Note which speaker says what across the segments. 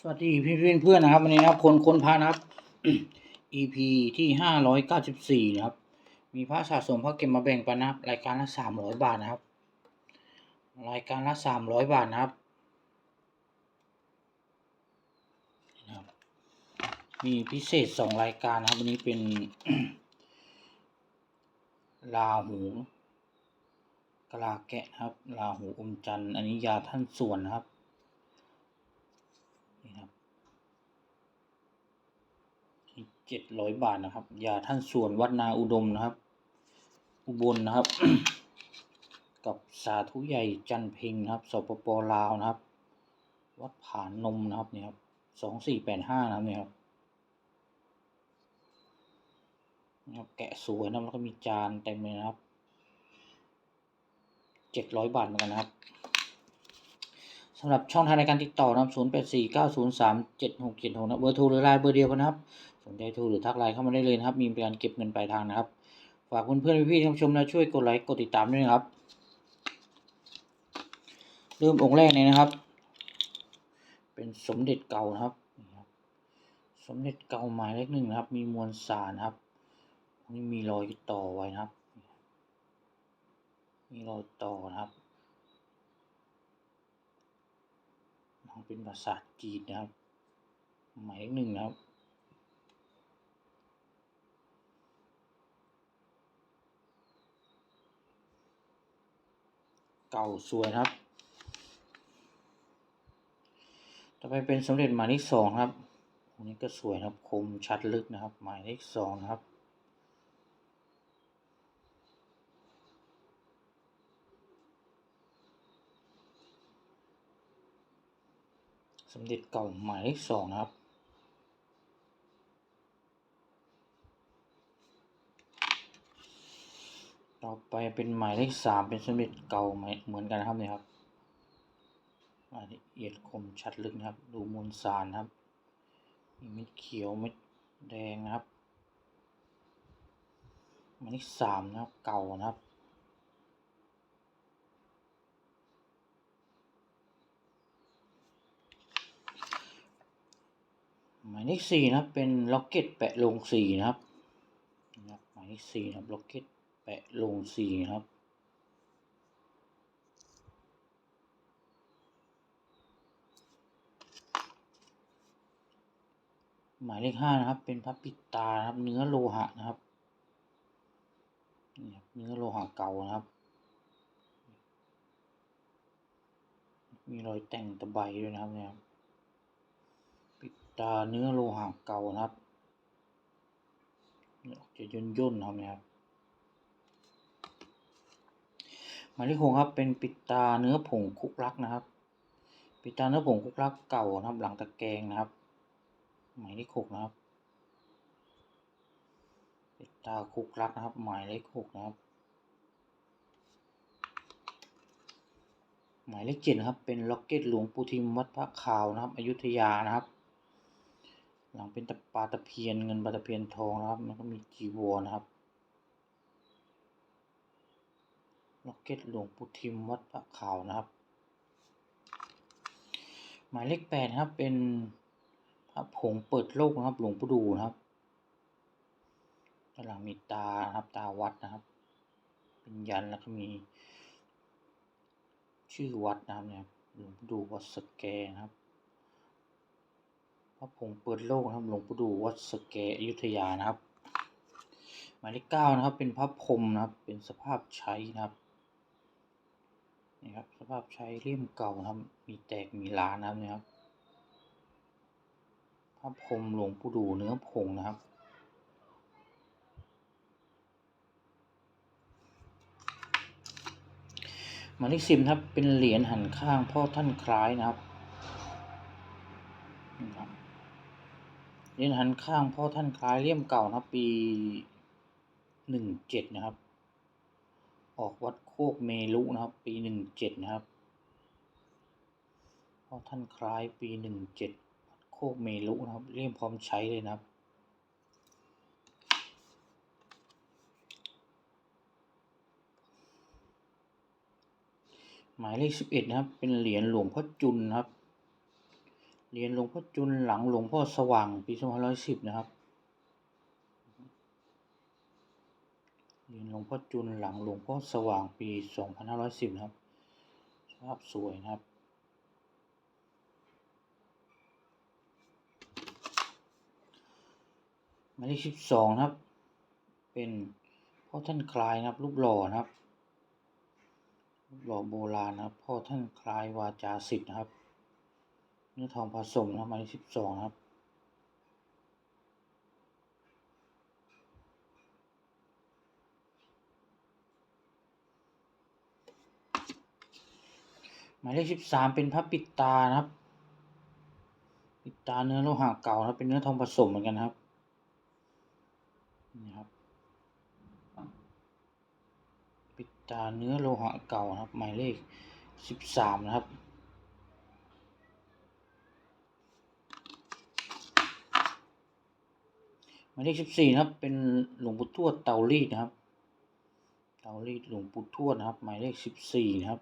Speaker 1: สวัสดีพี่เพื่อนเพื่อนๆนะครับวันนี้นะครับคนคนพานะครับ EP ที่ห้าร้อยเก้าสิบสี่นะครับ มีพระสะสมพระเก็บมาแบ่งปันนะครับ รายการละสามร้อยบาทนะครับ รายการละสามร้อยบาทนะครับมีพิเศษสองรายการนะครับ วันนี้เป็นลาหูกะลาแกะนะครับลาหูอมจันทร์อันนี้ยาท่านส่วนนะครับ นี่ครับเจ็ดร้อยบาทนะครับยาท่านส่วนวัดนาอุดมนะครับ อุบลนะครับ กับสาธุใหญ่จันเพ็งนะครับสปปลาวนะครับ วัดผานนมนะครับเนี่ยครับสองสี่แปดห้านะครับเนี่ยครับนะครับแกะสวยนะครับแล้วก็มีจานเต็มเลยนะครับเจ็ดร้อยบาทเหมือนกันนะครับ สำหรับช่องทางในการติดต่อนะครับ 0 8 4 9 0 3 7 6 7 6นะเบอร์โทรหรือไลน์เบอร์เดียวกันนะครับ สนใจโทรหรือทักไลน์เข้ามาได้เลยนะครับ มีการเก็บเงินปลายทางนะครับ ฝากเพื่อนๆพี่ๆท่านผู้ชมนะช่วยกดไลค์กดติดตามด้วยนะครับ เริ่มองค์แรกเลยนะครับ เป็นสมเด็จเก่านะครับ สมเด็จเก่าหมายเลขหนึ่งนะครับ มีมวลสารครับนี่มีรอยต่อไว้นะครับ มีรอยต่อนะครับ เป็นภาษาจีนนะครับ หมายเลขหนึ่งนะครับเก่าสวยครับ ต่อไปเป็นสมเด็จหมายเลขสองครับ อันนี้ก็สวยครับ คมชัดลึกนะครับ หมายเลขสองครับ มเด็จเก่าหมายเลขสองนะครับ ต่อไปเป็นหมายเลขสามเป็นสมเด็จเก่าเหมือนเหมือนกันครับเนี่ยครับรายละเอียดคมชัดลึกนะครับ ดูมวลสารนะครับมีเม็ดเขียวเม็ดแดงนะครับหมายเลขสามนะครับเก่านะครับ หมายเลขสี่นะครับเป็นล็อกเก็ตแปะลงสีนะครับนะครับหมายเลขสี่นะครับล็อกเก็ตแปะลงสีนะครับหมายเลขห้านะครับ เป็นพระปิดตานะครับ เนื้อโลหะนะครับเนื้อโลหะเก่านะครับ มีรอยแต่งตะไบด้วยนะครับเนี่ย ตาเนื้อโลหะเก่านะครับ จะย่นย่นครับเนี่ยครับหมายเลขหกครับเป็นปิดตาเนื้อผงคุกลักนะครับ ปิดตาเนื้อผงคุกลักเก่านะครับหลังตะแกรงนะครับ หมายเลขหกนะครับ ปิดตาคุกลักนะครับ หมายเลขหกนะครับ หมายเลขเจ็ดนะครับเป็นล็อกเก็ตหลวงปู่ทิมวัดพระขาวนะครับ อยุธยานะครับ หลังเป็นตะปาตะเพียนเงินปลาตะเพียนทองนะครับแล้วก็มีจีวรนะครับล็อกเก็ตหลวงปู่ทิมวัดพระขาวนะครับ หมายเลขแปดครับเป็นพระผงเปิดโลกนะครับหลวงปู่ดูนะครับด้านหลังมีตาครับตาวัดนะครับ เป็นยันแล้วก็มีชื่อวัดนะครับเนี่ยหลวงปู่ดูวัดสแกนะครับ พระผงเปิดโลกนะครับหลวงปู่ดูวัดสแกอยุธยานะครับ หมายเลขเก้านะครับ เป็นพระพรมนะครับ เป็นสภาพใช้นะครับนี่ครับสภาพใช้เล่มเก่านะครับ มีแตกมีล้านนะครับเนี่ยครับพระพรมหลวงปู่ดูเนื้อผงนะครับหมายเลขสิบนะครับเป็นเหรียญหันข้างพ่อท่านคล้ายนะครับนี่ครับ เหรียญหันข้างพ่อท่านคล้ายเลี่ยมเก่านะปีหนึ่งเจ็ดนะครับ ออกวัดโคกเมลุนะครับ ปีหนึ่งเจ็ดนะครับพ่อท่านคล้ายปีหนึ่งเจ็ดวัดโคกเมลุนะครับเลี่ยมพร้อมใช้เลยนะครับหมายเลขสิบเอ็ดนะครับ เป็นเหรียญหลวงพ่อจุนนะครับ เหรียญหลวงพ่อจุนหลังหลวงพ่อสว่างปี2510นะครับเหรียญหลวงพ่อจุนหลังหลวงพ่อสว่างปี2510นะครับสภาพสวยนะครับหมายเลขสิบสองนะครับ เป็นพ่อท่านคลายนะครับรูปหล่อนะครับรูปหล่อโบราณนะครับพ่อท่านคลายวาจาสิทธ์นะครับ เนื้อทองผสมนะครับหมายเลขสิบสองนะครับหมายเลขสิบสามเป็นพระปิดตานะครับ ปิดตาเนื้อโลหะเก่านะครับเป็นเนื้อทองผสมเหมือนกันครับนี่ครับ ปิดตาเนื้อโลหะเก่านะครับ หมายเลขสิบสามนะครับ มายเลขสิบสี่นะครับ เป็นหลวงปู่ทวดเตารีดนะครับ เตารีดหลวงปู่ทวดนะครับ หมายเลขสิบสี่นะครับ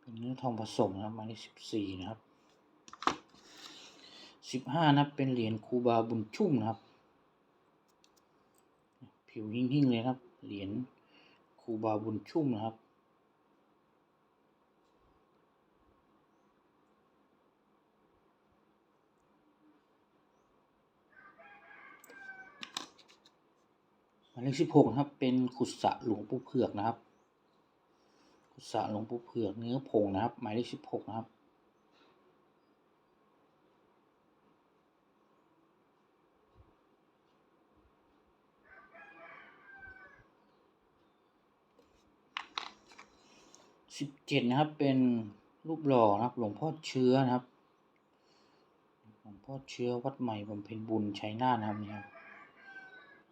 Speaker 1: เป็นเนื้อทองผสมนะครับหมายเลขสิบสี่นะครับสิบห้านะเป็นเหรียญครูบาบุญชุ่มนะครับ ผิวหิ่งๆเลยนะครับ เหรียญ ครูบาบุญชุ่มนะครับหมายเลขสิบหกนะครับ เป็นขุสะหลวงปู่เผือกนะครับ ขุสะหลวงปู่เผือกเนื้อผงนะครับ หมายเลขสิบหกนะครับ เจ็ดนะครับเป็นรูปหล่อนะครับ หลวงพ่อเชื้อนะครับ หลวงพ่อเชื้อวัดใหม่บำเพ็ญบุญชัยนาทนะครับนี่ครับ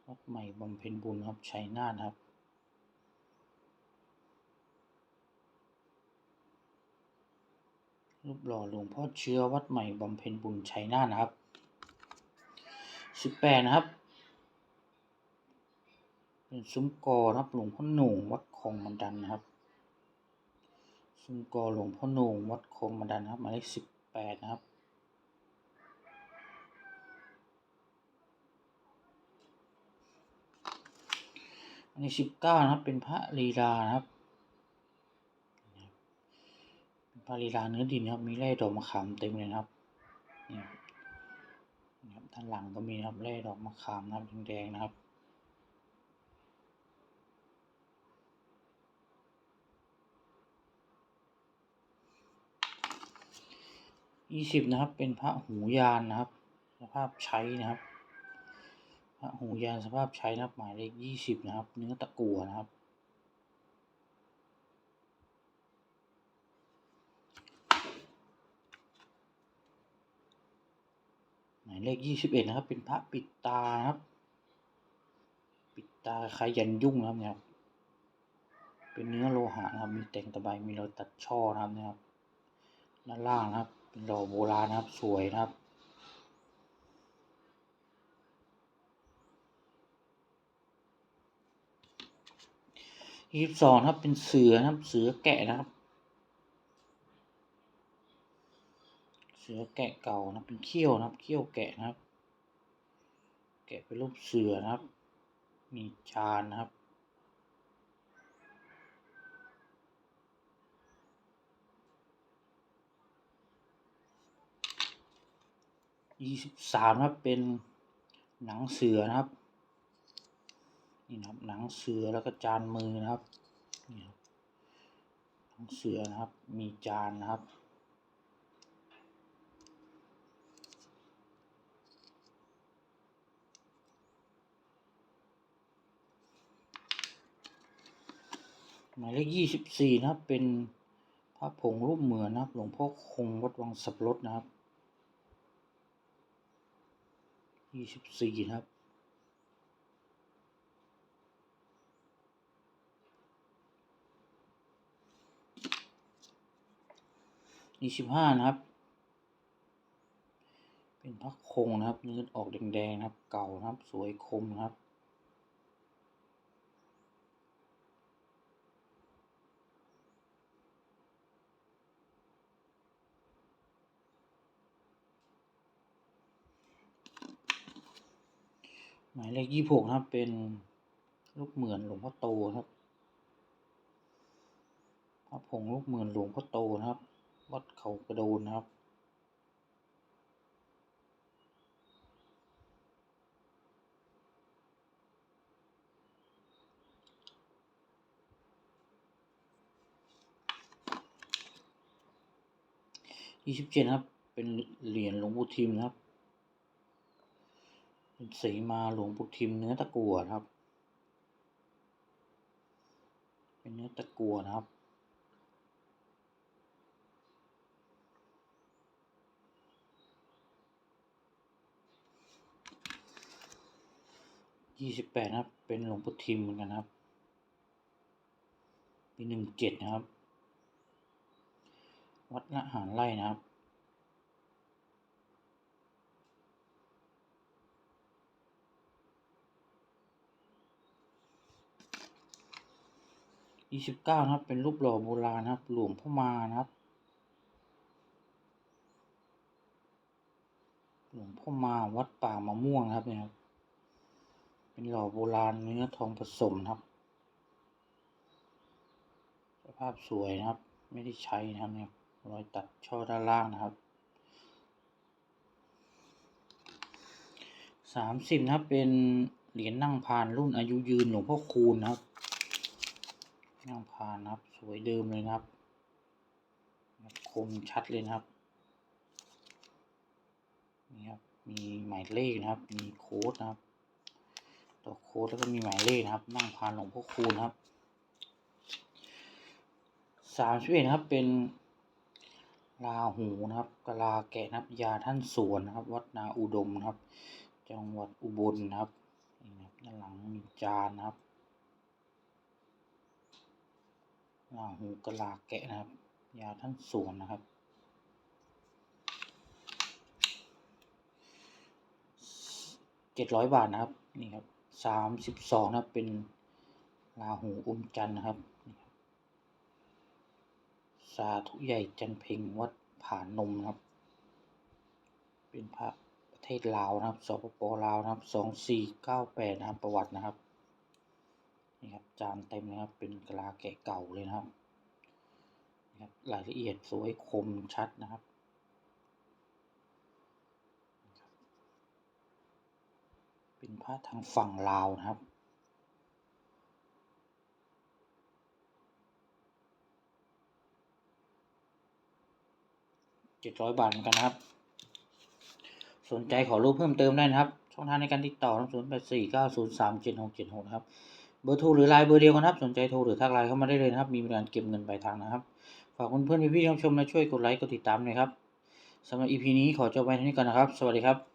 Speaker 1: วัดใหม่บำเพ็ญบุญครับชัยนาทครับรูปหล่อหลวงพ่อเชื้อวัดใหม่บำเพ็ญบุญชัยนาทนะครับสิบแปดนะครับ เป็นซุ้มกอครับหลวงพ่อหนุ่งวัดคลองมันดันนะครับ ซุ้มกอหลวงพ่อโหน่งวัดคลองมันดันครับหมายเลขสิบแปดนะครับ อันนี้สิบเก้านะครับ เป็นพระลีลานะครับเป็นพระลีลาเนื้อดินนะครับ มีแร่ดอกมะขามเต็มเลยนะครับนี่ครับด้านหลังก็มีนะครับแร่ดอกมะขามนะครับแดงๆนะครับ ยี่สิบนะครับ เป็นพระหูยานนะครับ สภาพใช้นะครับ พระหูยานสภาพใช้นะครับ หมายเลขยี่สิบนะครับ เนื้อตะกั่วนะครับ หมายเลขยี่สิบเอ็ดนะครับ เป็นพระปิดตานะครับ ปิดตาคล้ายยันยุ่งนะครับเนี่ยครับเป็นเนื้อโลหะนะครับ มีแต่งตะไบมีรอยตัดช่อนะครับนะครับด้านล่างนะครับ เป็นดอกโบราณนะครับ สวยนะครับ ยี่สิบสองนะครับ เป็นเสือนะครับ เสือแกะนะครับ เสือแกะเก่านะ เป็นเขี้ยวนะครับ เขี้ยวแกะนะครับ แกะเป็นรูปเสือนะครับ มีจานนะครับ ยี่สิบสามครับเป็นหนังเสือนะครับนี่นะครับหนังเสือแล้วก็จานมือนะครับนี่ครับหนังเสือนะครับมีจานนะครับหมายเลขยี่สิบสี่นะครับเป็นพระผงรูปเหมือนนะครับ หลวงพ่อคงวัดวังสับรถนะครับ ยี่สิบสี่ครับยี่สิบห้านะครับ เป็นพักคงนะครับเนื้อออกแดงๆนะครับ เก่านะครับ สวยคมนะครับ หมายเลขยี่หกนะครับ เป็นลูกเหมือนหลวงพ่อโตครับพระผงลูกเหมือนหลวงพ่อโตนะครับ วัดเขากระโดนนะครับยี่สิบเจ็ดครับ เป็นเหรียญหลวงปู่ทิมนะครับ สีมาหลวงปู่ทิมเนื้อตะกั่วครับ เป็นเนื้อตะกั่วนะครับ ยี่สิบแปดนะครับ เป็นหลวงปู่ทิมเหมือนกันครับ ปีหนึ่งเจ็ดนะครับ วัดละหารไร่นะครับ ยี่สิบเก้านะครับ เป็นรูปหล่อโบราณนะครับ หลวงพ่อมานะครับ หลวงพ่อมาวัดป่ามะม่วงนะครับเนี่ยครับเป็นหล่อโบราณเนื้อทองผสมครับ สภาพสวยนะครับ ไม่ได้ใช้นะครับเนี่ยรอยตัดช่อด้านล่างนะครับสามสิบนะครับเป็นเหรียญนั่งพานรุ่นอายุยืนหลวงพ่อคูณนะครับ นั่งพานครับ สวยเดิมเลยนะครับ คมชัดเลยนะครับ นี่ครับ มีหมายเลขนะครับ มีโค้ดนะครับต่อโค้ดแล้วก็มีหมายเลขนะครับ นั่งพานหลวงพ่อคูณครับสามสิบเอ็ดนครับเป็นลาหูนะครับกลาแกะนับยาท่านสวนนะครับ วัดนาอุดมนะครับ จังหวัดอุบลนะครับนี่ครับด้านหลังมีจานนะครับ ลา หูกะลาแกะนะครับ ยาท่านส่วนนะครับ เจ็ดร้อยบาทนะครับ นี่ครับสามสิบสองนะครับ เป็นลาหูอมจันทร์นะครับนี่ครับสาธุใหญ่จันเพ็งวัดผานมนะครับ เป็นพระประเทศลาวนะครับ สปปลาวนะครับสองสี่เก้าแปดนะครับประวัตินะครับ นี่ครับจานเต็มนะครับ เป็นกะลาแกะเก่าเลยนะครับนี่ครับ รายละเอียดสวยคมชัดนะครับเป็นพระทางฝั่งลาวนะครับ เจ็ดร้อยบาทเหมือนกันนะครับ สนใจขอรูปเพิ่มเติมได้นะครับ ช่องทางในการติดต่อศูนย์แปดสี่เก้าศูนย์สามเจ็ดหกเจ็ดหกครับ เบอร์โทรหรือไลน์เบอร์เดียวกันครับ สนใจโทรหรือทักไลน์เข้ามาได้เลยนะครับ มีบริการเก็บเงินปลายทางนะครับ ฝากเพื่อนๆพี่ๆชมและช่วยกดไลค์กดติดตามหน่อยครับสำหรับ EP นี้ขอจบไว้เท่านี้ก่อนนะครับ สวัสดีครับ